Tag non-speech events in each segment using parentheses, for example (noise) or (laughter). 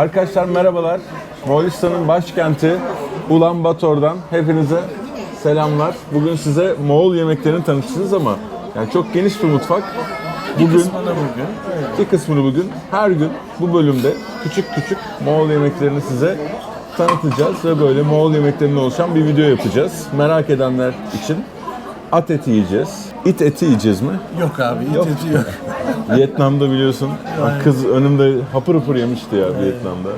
Arkadaşlar merhabalar. Moğolistan'ın başkenti Ulan Bator'dan hepinize selamlar. Bugün size Moğol yemeklerini tanıtacağız ama yani çok geniş bir mutfak. Bugün bugün. bir kısmını bugün her gün bu bölümde küçük küçük Moğol yemeklerini size tanıtacağız ve böyle Moğol yemeklerinden oluşan bir video yapacağız. Merak edenler için at eti yiyeceğiz. İt eti yiyeceğiz mi? Yok abi, it Yok. eti yok. (laughs) Vietnam'da biliyorsun bak kız önümde hapır hapır yemişti ya Vietnam'da.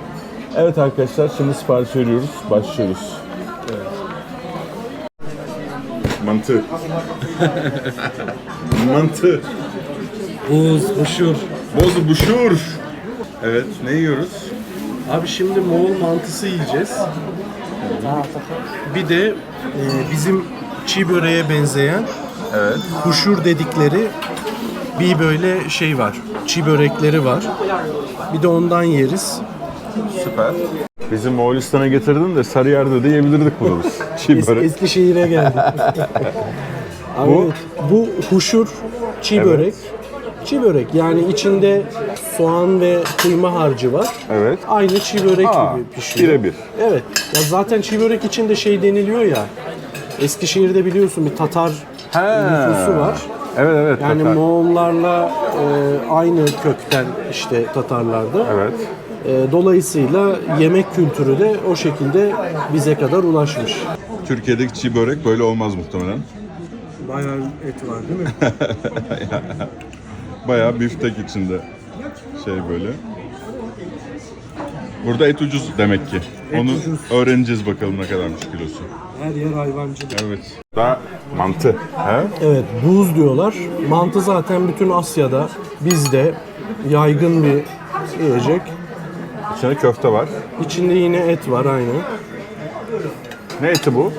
Evet arkadaşlar şimdi sipariş veriyoruz. Başlıyoruz. Mantı. (laughs) Mantı. Buz, hoşur. Bozu buşur. Evet ne yiyoruz? Abi şimdi Moğol mantısı yiyeceğiz. Bir de e, bizim çiğ böreğe benzeyen Evet. huşur dedikleri bir böyle şey var. Çiğ börekleri var. Bir de ondan yeriz. Süper. Bizim Moğolistan'a getirdin de Sarıyer'de de yiyebilirdik bunu biz. (laughs) Çiğ Es- börek. Eskişehir'e geldik. (laughs) Abi Bu? bu huşur çiğ Evet. börek. Çiğ börek yani içinde soğan ve kıyma harcı var. Evet. Aynı çiğ börek Aa, gibi pişiyor. birebir. Evet. Ya zaten çiğ börek için de şey deniliyor ya. Eskişehir'de biliyorsun bir Tatar He. nüfusu var. Evet evet. Yani Tatar. Moğollarla e, aynı kökten işte Tatarlarda. Evet. E, dolayısıyla yemek kültürü de o şekilde bize kadar ulaşmış. Türkiye'deki çiğ börek böyle olmaz muhtemelen. Bayağı et var değil mi? (laughs) Bayağı biftek içinde şey böyle. Burada et ucuz demek ki. Onu ucuz. öğreneceğiz bakalım ne kadarmış kilosu. Her yer hayvancılık. Evet. Daha mantı. He? Evet buz diyorlar. Mantı zaten bütün Asya'da bizde yaygın bir yiyecek. İçinde köfte var. İçinde yine et var aynı. Ne eti bu?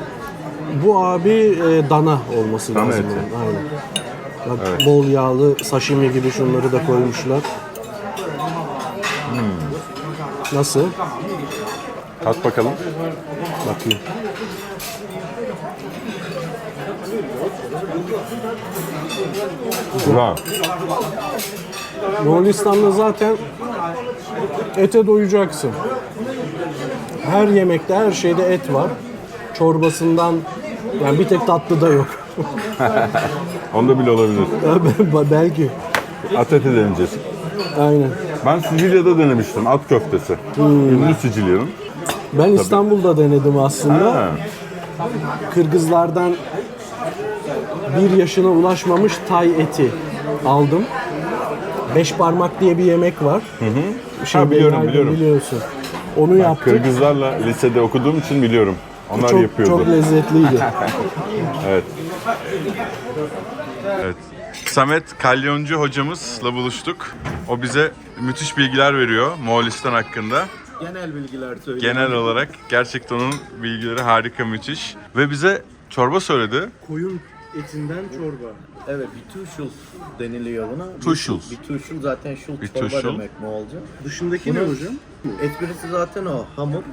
Bu abi e, dana olması Dana lazım. eti. yani, Aynen. Bak, Bol yağlı sashimi gibi şunları da koymuşlar. Nasıl? Tat bakalım. Bakayım. Güzel. Moğolistan'da zaten ete doyacaksın. Her yemekte, her şeyde et var. Çorbasından, yani bir tek tatlı da yok. (laughs) Onda bile olabilir. (laughs) Belki. At eti deneyeceğiz. Aynen. Ben Sicilya'da denemiştim at köftesi. Ünlü Sicilya'nın. Ben İstanbul'da denedim aslında. Ha. Kırgızlardan bir yaşına ulaşmamış tay eti aldım. Beş parmak diye bir yemek var. Hı hı. Ha, biliyorum, biliyorum. Biliyorsun. Onu yaptık. Kırgızlarla lisede okuduğum için biliyorum. Onlar çok, yapıyordu. çok lezzetliydi. (laughs) Evet. Evet. Samet Kalyoncu hocamızla buluştuk. O bize müthiş bilgiler veriyor Moğolistan hakkında. Genel bilgiler söyleyeyim. Genel olarak gerçekten onun bilgileri harika, müthiş. Ve bize çorba söyledi. Koyun etinden çorba. Evet, bituşul deniliyor buna. Tuşul. Bituşul zaten şul Bituşul. çorba demek Moğolca. Dışındaki ne Bunu- hocam? Esprisi zaten o, hamur.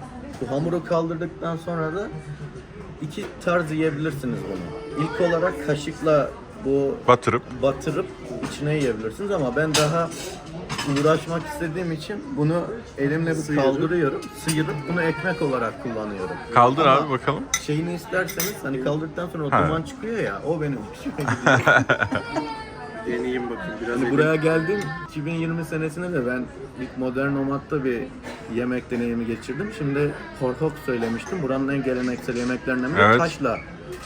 Bu hamuru kaldırdıktan sonra da iki tarz yiyebilirsiniz bunu. İlk olarak kaşıkla bu Batırıp. batırıp içine yiyebilirsiniz ama ben daha uğraşmak istediğim için bunu elimle bir kaldırıyorum, sıyırıp bunu ekmek olarak kullanıyorum. Kaldır Ama abi bakalım. Şeyini isterseniz hani kaldırdıktan sonra o Ha. duman çıkıyor ya o benim hoşuma gidiyor. (laughs) Deneyeyim bakayım biraz. Hani buraya geldim 2020 senesinde de ben ilk Modern Nomad'da bir yemek deneyimi geçirdim. Şimdi korkok söylemiştim. Buranın en geleneksel yemeklerinden biri Evet. taşla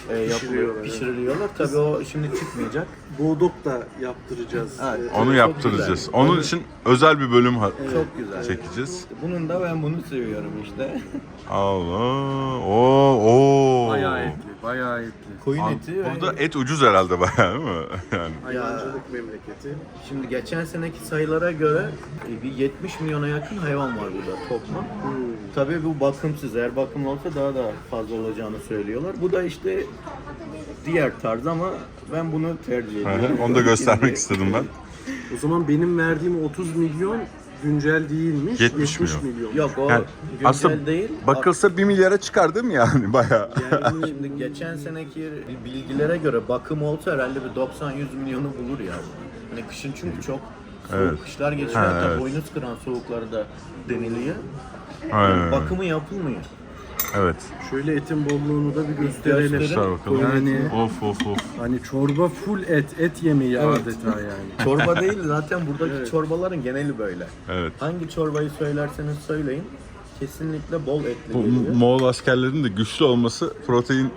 e, yapılıyor, Pişiriyorlar, evet. pişiriliyorlar. Tabii o şimdi çıkmayacak. Boğduk da yaptıracağız. Ha, Onu çok yaptıracağız. güzel. Onun için özel bir bölüm ha- Çok güzel. çekeceğiz. Bunun da ben bunu seviyorum işte. Allah. Oo, oo. Bayağı etli, bayağı etli. Koyun Abi, eti. ve- Burada et ucuz herhalde bayağı değil mi? (laughs) Yani. Hayvancılık memleketi. Şimdi geçen seneki sayılara göre e, bir 70 milyona yakın hayvan var burada toplam. Tabii bu bakımsız. Eğer bakımlı olsa daha da fazla olacağını söylüyorlar. Bu da işte diğer tarz ama ben bunu tercih ediyorum. Onu da göstermek Şimdi- istedim ben. O zaman benim verdiğim 30 milyon güncel değilmiş. 70 milyon. milyon. Yok o Yani güncel aslında değil. Bakılsa 1 milyara çıkar değil mi yani (laughs) bayağı? Yani şimdi geçen seneki bilgilere göre bakım olsa herhalde bir 90-100 milyonu bulur ya. Hani kışın çünkü çok soğuk Evet. kışlar geçiyor. Ha, Hatta evet. boynuz kıran soğukları da deniliyor. Aynen. Bakımı yapılmıyor. Evet. Şöyle etin bolluğunu da bir gösterelim. Sar bakalım. Yani Of of of. hani çorba full et, et yemeği Evet. adeta yani. (laughs) Çorba değil zaten buradaki Evet. çorbaların geneli böyle. Evet. Hangi çorbayı söylerseniz söyleyin kesinlikle bol etli Bu geliyor. Moğol askerlerinin de güçlü olması protein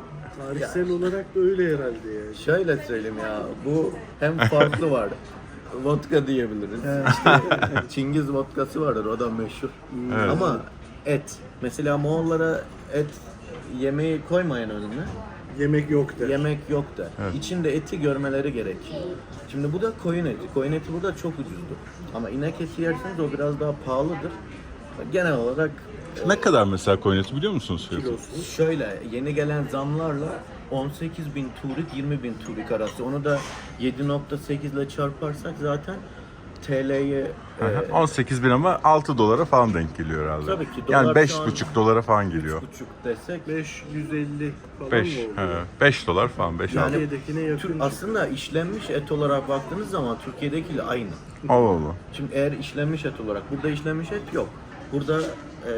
Tarihsel olarak da öyle herhalde yani. Şöyle söyleyeyim ya bu hem farklı var. (laughs) Vodka diyebiliriz. İşte Çingiz vodkası vardır o da meşhur. Evet. Ama et. Mesela Moğollara et yemeği koymayan önüne Yemek yok der. yemek yok da. Evet. İçinde eti görmeleri gerekiyor. Şimdi bu da koyun eti. Koyun eti burada çok ucuzdur. Ama inek eti yerseniz o biraz daha pahalıdır. Genel olarak ne kadar mesela koyun eti biliyor musunuz? fiyatı? Şöyle yeni gelen zamlarla 18 bin turik 20 bin turik arası. Onu da 7.8 ile çarparsak zaten TL'ye e, 18 bin ama 6 dolara falan denk geliyor herhalde. Tabii ki, dolar Yani şu an- 5,5 dolara falan geliyor. buçuk desek 550 falan 5, mı oldu? 5 dolar falan 5 Yani- Türkiye'dekine yakın. Aslında işlenmiş et olarak baktığınız zaman Türkiye'dekiyle aynı. Allah Allah. Şimdi eğer işlenmiş et olarak burada işlenmiş et yok. Burada e,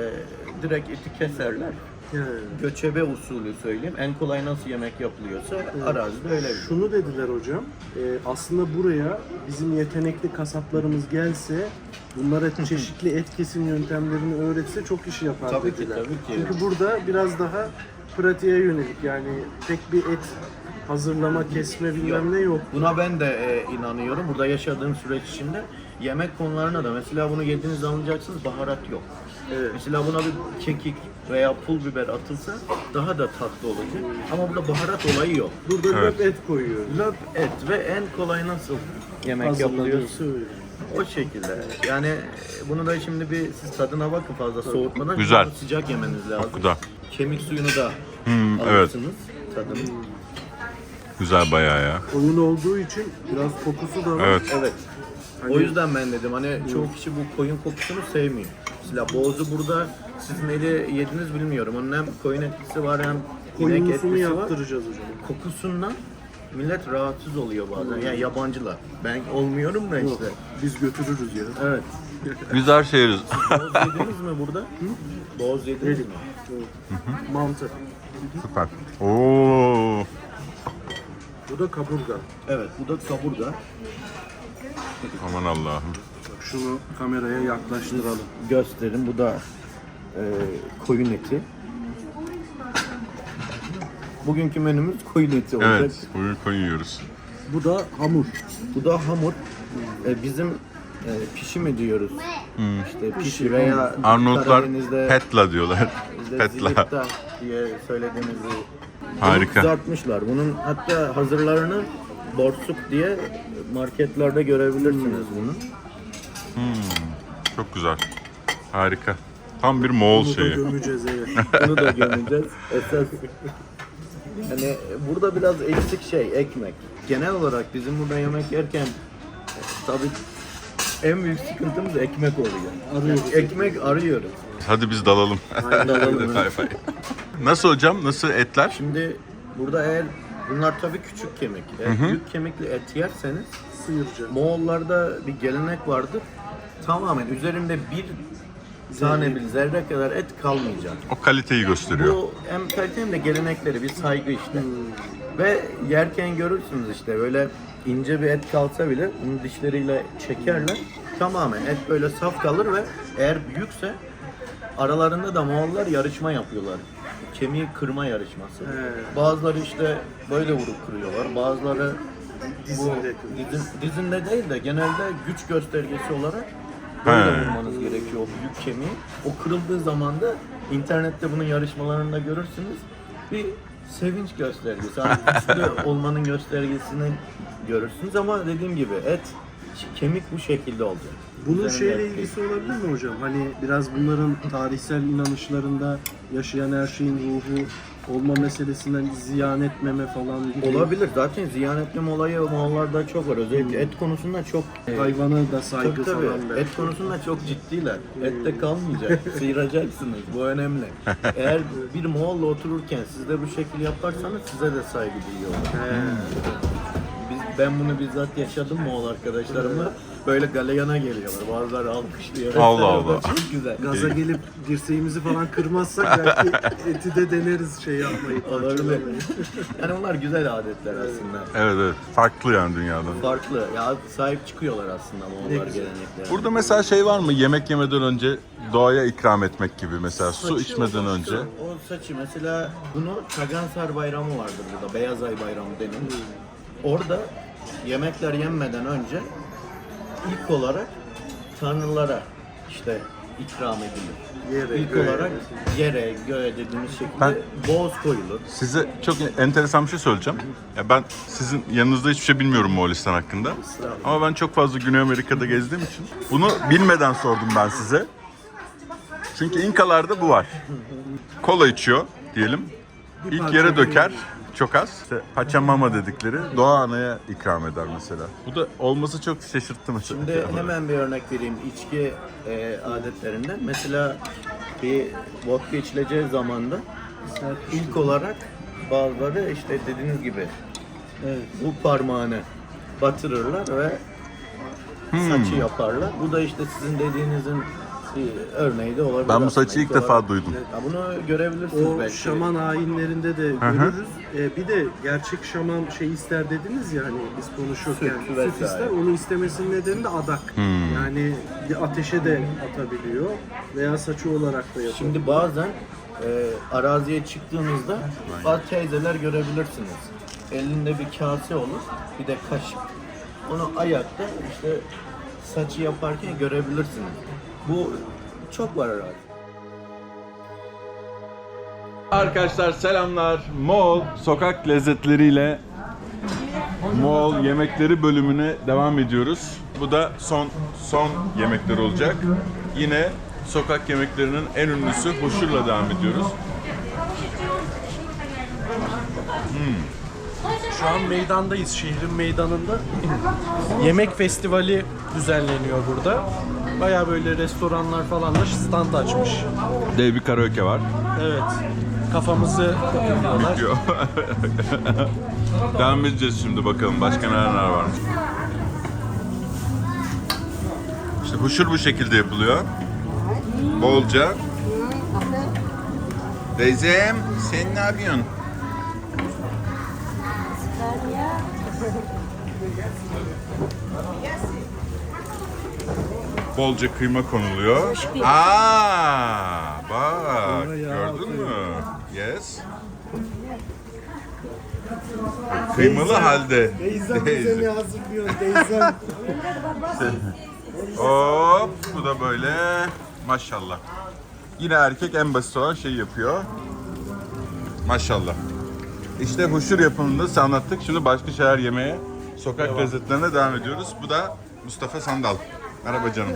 direkt eti keserler. Yani. Göçebe usulü söyleyeyim. En kolay nasıl yemek yapılıyorsa arazide öyle. bir- Şunu dediler hocam. e, aslında buraya bizim yetenekli kasaplarımız gelse bunlara çeşitli et kesim yöntemlerini öğretse çok iş yapar Tabii ki, dediler. tabii ki. Çünkü burada biraz daha pratiğe yönelik yani tek bir et hazırlama, kesme bilmem ne yok. Buna ben de e, inanıyorum. Burada yaşadığım süreç içinde yemek konularına da mesela bunu yediğiniz zaman alacaksınız baharat yok. Evet. Mesela buna bir kekik veya pul biber atılsa daha da tatlı olacak. Ama burada baharat olayı yok. Burada Evet. löp et koyuyor. Löp et ve en kolay nasıl yemek öyle. o şekilde. Yani bunu da şimdi bir siz tadına bakın fazla soğutmadan. Güzel. Sıcak yemeniz lazım. Güzel. Kemik suyunu da Hmm, evet. alırsınız tadını. Güzel bayağı ya. Koyun olduğu için biraz kokusu da var. Evet. Evet. Hani- O yüzden ben dedim hani çoğu kişi bu koyun kokusunu sevmiyor. Mesela boğazu burada siz neli yediniz bilmiyorum. Onun hem koyun etkisi var hem inek Koyunlusunu etkisi var. yaptıracağız hocam. Kokusundan millet rahatsız oluyor bazen. Yani yabancılar. Ben olmuyorum da Yok, işte. biz götürürüz ya. Evet. Biz her şey yeriz. Boğaz yediniz mi burada? Boğaz yediniz mi? Mantı. Süper. Oo. Bu da kaburga. Evet bu da kaburga. Aman Allah'ım. Şunu kameraya yaklaştıralım. Gösterin bu da e, koyun eti. Bugünkü menümüz koyun eti olacak. Evet. Bugün koyun yiyoruz. Bu da hamur. Bu da hamur. E, bizim e, pişi mi diyoruz? İşte pişi veya Arnavutlar Karadeniz'de petla diyorlar. (laughs) bizde Petla. zilipta diye söylediğimiz bu. Harika. Bunu kızartmışlar. Bunun hatta hazırlarını borsuk diye marketlerde görebilirsiniz bunu. Çok güzel. Harika. Tam bir Moğol Bunu da şeyi. gömeceğiz evet. (laughs) Bunu da gömeceğiz. Esas hani burada biraz eksik şey ekmek. Genel olarak bizim burada yemek yerken tabii en büyük sıkıntımız ekmek oluyor. Arıyoruz. Ekmek arıyoruz. Hadi biz dalalım. dalalım. (laughs) Bay bay. Nasıl hocam? Nasıl etler? Şimdi burada eğer bunlar tabii küçük kemik. Eğer büyük kemikli et yerseniz Sıyıracağız. Moğollarda bir gelenek vardır. Tamamen üzerinde bir tane bir zerre kadar et kalmayacak. O kaliteyi gösteriyor. Bu hem kalite hem de gelenekleri bir saygı işte. Ve yerken görürsünüz işte böyle ince bir et kalsa bile bunu dişleriyle çekerler. Tamamen et böyle saf kalır ve eğer büyükse aralarında da Moğollar yarışma yapıyorlar. Kemiği kırma yarışması. He. Bazıları işte böyle vurup kırıyorlar. Bazıları bu Dizinde kırıyor. dizin, dizinde değil de genelde güç göstergesi olarak böyle He. vurmanız gerekiyor o büyük kemiği. O kırıldığı zaman da internette bunun yarışmalarında görürsünüz. Bir sevinç göstergesi. Hani (laughs) güçlü olmanın göstergesini görürsünüz ama dediğim gibi et kemik bu şekilde olacak. Bunun şeyle ilgisi olabilir mi hocam? Hani biraz bunların tarihsel inanışlarında yaşayan her şeyin ruhu olma meselesinden ziyan etmeme falan gibi. Olabilir. Zaten ziyan etmem olayı Moğollarda çok var. Özellikle et konusunda çok Hayvana da saygı Tabii tabii. falan belki. Et konusunda çok ciddiler. Ette kalmayacak. (laughs) Sıyıracaksınız. Bu önemli. Eğer bir Moğol'la otururken siz de bu şekil yaparsanız size de saygı duyuyorlar. He. Ben bunu bizzat yaşadım Moğol arkadaşlarımla. Böyle galeyana geliyorlar. Bazıları alkışlıyor. Allah Allah. Çok güzel. Gaza gelip dirseğimizi falan kırmazsak belki (laughs) eti de deneriz şey yapmayı. Olabilir. parçalamayı. Yani onlar güzel adetler aslında. Evet evet. Farklı yani dünyadan. Farklı. Ya sahip çıkıyorlar aslında Moğollar geleneklerine. Burada mesela şey var mı? Yemek yemeden önce doğaya ikram etmek gibi mesela su Saçı içmeden olsun. önce. O saçı mesela bunu Kagansar bayramı vardır burada. Beyaz ay bayramı denilir. Orada yemekler yenmeden önce ilk olarak tanrılara işte ikram edilir. Yere, ilk göğe. olarak yere, göğe dediğimiz şekilde Ben- boğaz koyulur. Size çok enteresan bir şey söyleyeceğim. Ya ben sizin yanınızda hiçbir şey bilmiyorum Moğolistan hakkında. Ama ben çok fazla Güney Amerika'da gezdiğim için bunu bilmeden sordum ben size. Çünkü İnkalarda bu var. Kola içiyor diyelim. İlk yere döker. Çok az. İşte Pachamama dedikleri doğa anaya ikram eder mesela. Bu da olması çok şaşırttı mesela. Şimdi hemen bir örnek vereyim içki e, adetlerinden. Mesela bir vodka içileceği zamanda ilk olarak bazıları işte dediğiniz gibi Evet. bu parmağını batırırlar ve saçı yaparlar. Bu da işte sizin dediğinizin örneği de olabilir. Ben bu saçı ilk defa olarak- duydum. Ya bunu görebilirsiniz O belki. şaman ayinlerinde de hı. görürüz. Ee, bir de gerçek şaman şey ister dediniz ya hani biz konuşurken Süt süt, vesaire. ister. Onu istemesinin nedeni de adak. Yani bir ateşe de atabiliyor veya saçı olarak da yapıyor. Şimdi bazen e, araziye çıktığınızda bazı teyzeler görebilirsiniz. Elinde bir kase olur, bir de kaşık. Onu ayakta işte saçı yaparken görebilirsiniz. Bu çok var herhalde. Arkadaşlar selamlar. Moğol sokak lezzetleriyle Moğol yemekleri bölümüne devam ediyoruz. Bu da son son yemekler olacak. Yine sokak yemeklerinin en ünlüsü hoşurla devam ediyoruz. Şu an meydandayız, şehrin meydanında. Yemek festivali düzenleniyor burada. Baya böyle restoranlar falan da stand açmış. Dev bir karaoke var. Evet. Kafamızı. Diyor. devam edeceğiz şimdi bakalım başka neler varmış. İşte hoşur bu şekilde yapılıyor. Bolca. Teyzem sen ne yapıyorsun? Bolca kıyma konuluyor. Aa, bak gördün mü? Yes. Kıymalı halde. Teyze. hazırlıyorsun teyzem? (laughs) Hop bu da böyle maşallah. Yine erkek en basit olan şeyi yapıyor. Maşallah. İşte huşur yapımında size anlattık. Şimdi başka şeyler yemeye, sokak lezzetlerine devam ediyoruz. Bu da Mustafa Sandal. Merhaba canım.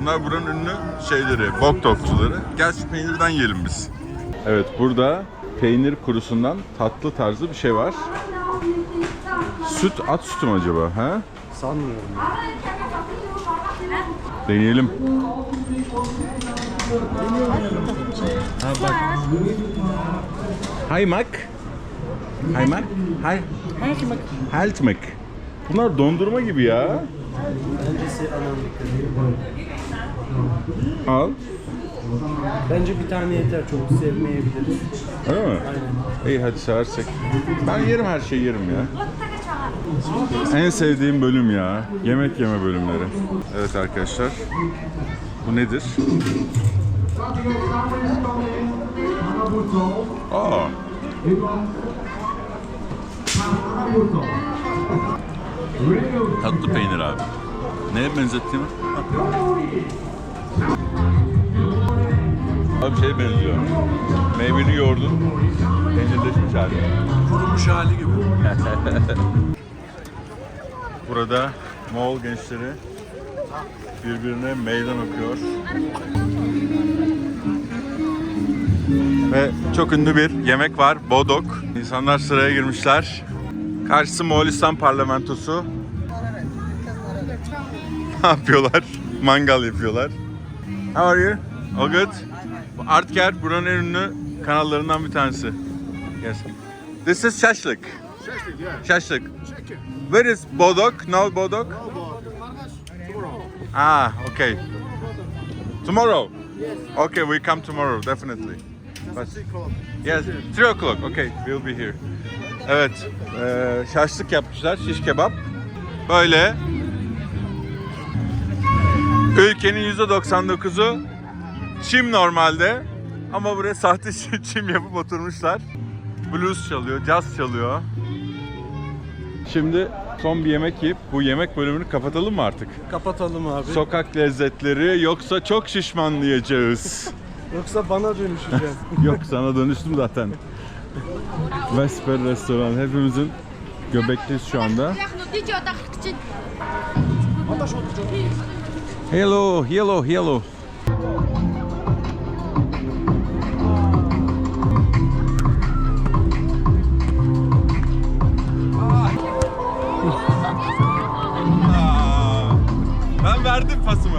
Bunlar buranın ünlü şeyleri, bok topçuları. Gel şu peynirden yiyelim biz. Evet burada peynir kurusundan tatlı tarzı bir şey var. Süt at sütü mü acaba? Ha? Sanmıyorum. Deneyelim. Ha bak. Haymak. Haymak. Hay. Heltmek. Heltmek. Bunlar dondurma gibi ya. Bence anam Al. Bence bir tane yeter çok sevmeyebiliriz. Öyle mi? İyi hadi seversek. Ben yerim her şeyi yerim ya. En sevdiğim bölüm ya. Yemek yeme bölümleri. Evet arkadaşlar. Bu nedir? Aa. Tatlı peynir abi. Neye benzettiğimi? Abi şeye benziyor. Meyveli yoğurdun peynirleşmiş hali. Kurumuş hali gibi. (laughs) Burada Moğol gençleri birbirine meydan okuyor. Ve çok ünlü bir yemek var, bodok. İnsanlar sıraya girmişler. Karşısı Moğolistan parlamentosu. Ne yapıyorlar? Mangal yapıyorlar. How are you? All good? Artker buranın en ünlü kanallarından bir tanesi. Yes. This is. Şaşlık, yeah. Şaşlık. Chicken. Where is Bodok? No Bodok? No, but tomorrow. Ah, okay. Tomorrow? Okay, we come tomorrow, definitely. But-. Yes, 3 o'clock. Okay, we'll be here. Evet, eee şaşlık yapmışlar, şiş kebap. Böyle. Ülkenin %99'u çim normalde. Ama buraya sahte (laughs) çim yapıp oturmuşlar. Blues çalıyor, caz çalıyor. Şimdi son bir yemek yiyip bu yemek bölümünü kapatalım mı artık? Kapatalım abi. Sokak lezzetleri yoksa çok şişmanlayacağız. (laughs) Yoksa bana dönüşeceğim. (laughs) Yok sana dönüştüm zaten. Vesper restoran hepimizin göbekteyiz şu anda. Hello, hello, hello. Ben verdim pasımı.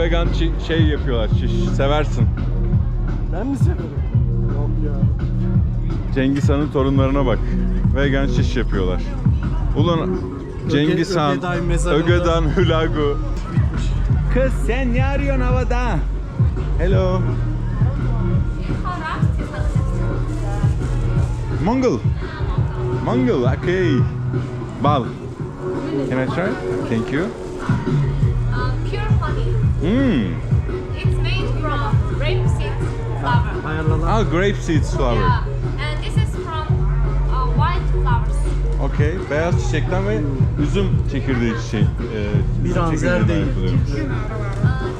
Vegan şey yapıyorlar. Şiş. Seversin. Ben mi severim? Yok ya. Cengiz Han'ın torunlarına bak. Vegan şiş yapıyorlar. Ulan Cengiz Han, Ögedan Hülagu. Kız sen ne arıyorsun havada? Hello. Mongol. Mongol, okay. Bal. Can I try? Thank you. Hmm. It's made from rapeseed flower. Ayarlanan. Ah, grape seeds flower. Yeah, and this is from uh, white flowers. Okay. Beyaz çiçekten ve üzüm çekirdeği çiçeği. E, Bir an çekirdeğinden zerdeyi. yapılıyormuş. Uh,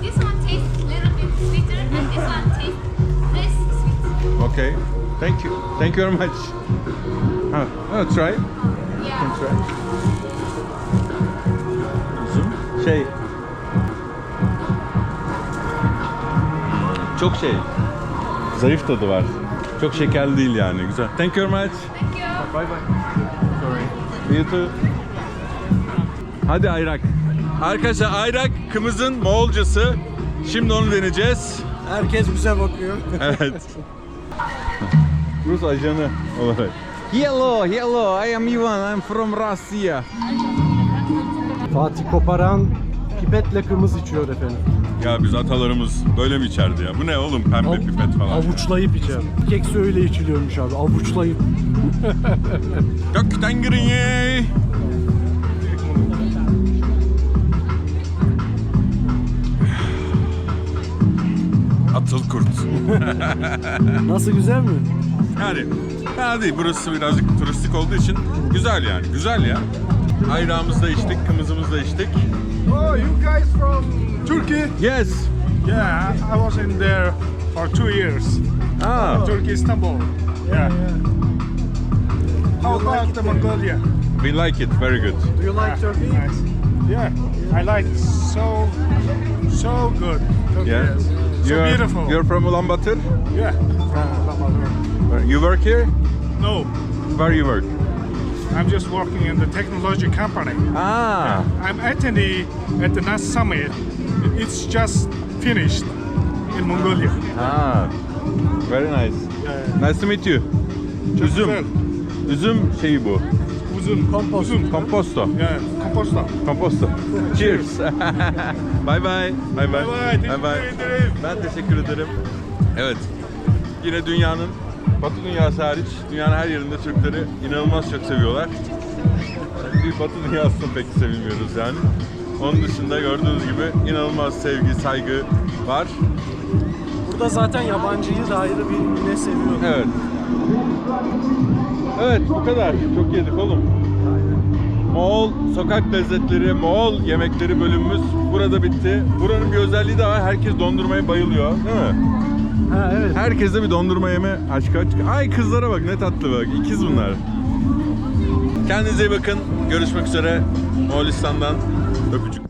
this one tastes a little bit sweeter, and this one tastes less sweet. Okay. Thank you. Thank you very much. Ha, ha, try. Yeah. Try. Üzüm. Şey. Çok şey. Zayıf tadı var. Çok şekerli değil yani. Güzel. Thank you very much. Thank you. Bye bye. Sorry. You too. Hadi ayrak. Arkadaşlar ayrak kımızın Moğolcası. Şimdi onu deneyeceğiz. Herkes bize bakıyor. Evet. (laughs) Rus ajanı olarak. Hello, hello. I am Ivan. I'm from Russia. Fatih Koparan pipetle kımız içiyor efendim. Ya biz atalarımız böyle mi içerdi ya? Bu ne oğlum pembe Av- pipet falan. Avuçlayıp içer. Keksi öyle içiliyormuş abi. Avuçlayıp. (laughs) Gökten girin ye. Atıl kurt. (laughs) Nasıl güzel mi? Yani fena değil. Burası birazcık turistik olduğu için güzel yani. Güzel ya. Ayrağımızı da içtik, kımızımızı da içtik. Oh, you guys from Turkey? Yes. Yeah, I was in there for two years. Ah, Turkey, Istanbul. Yeah. How about the Mongolia? we like it. Very good. Do you like Turkey? Nice. Yeah, I like it so, so good. Turkey Yeah. is so You're, beautiful. you're from Ulaanbaatar? Yeah. from Ulaanbaatar. You work here? No, Where you work? I'm just working in the technology company. Ah. I'm attending at the NAS summit. It's just finished in Mongolia. Ah. Very nice. Yeah. Nice to meet you. Üzüm. güzel. Üzüm şeyi bu. Uzun. Kompost. Uzun. Composto. Yeah, composta. Composto. Cheers. (laughs) bye bye. Bye bye. Bye bye. Teşekkür ederim. Ben teşekkür ederim. Evet. Yine dünyanın Batı dünyası hariç dünyanın her yerinde Türkleri inanılmaz çok seviyorlar. Bir Batı dünyasını pek sevilmiyoruz yani. Onun dışında gördüğünüz gibi inanılmaz sevgi, saygı var. Burada zaten yabancıyı da ayrı bir bile seviyor. Evet. Evet bu kadar. Çok yedik oğlum. Moğol sokak lezzetleri, Moğol yemekleri bölümümüz burada bitti. Buranın bir özelliği daha var. Herkes dondurmaya bayılıyor. Değil mi? Ha evet. Herkeste bir dondurma yeme aşkı aşkı. Ay kızlara bak ne tatlı bak. İkiz bunlar. Kendinize iyi bakın. Görüşmek üzere. Moğolistan'dan öpücükler.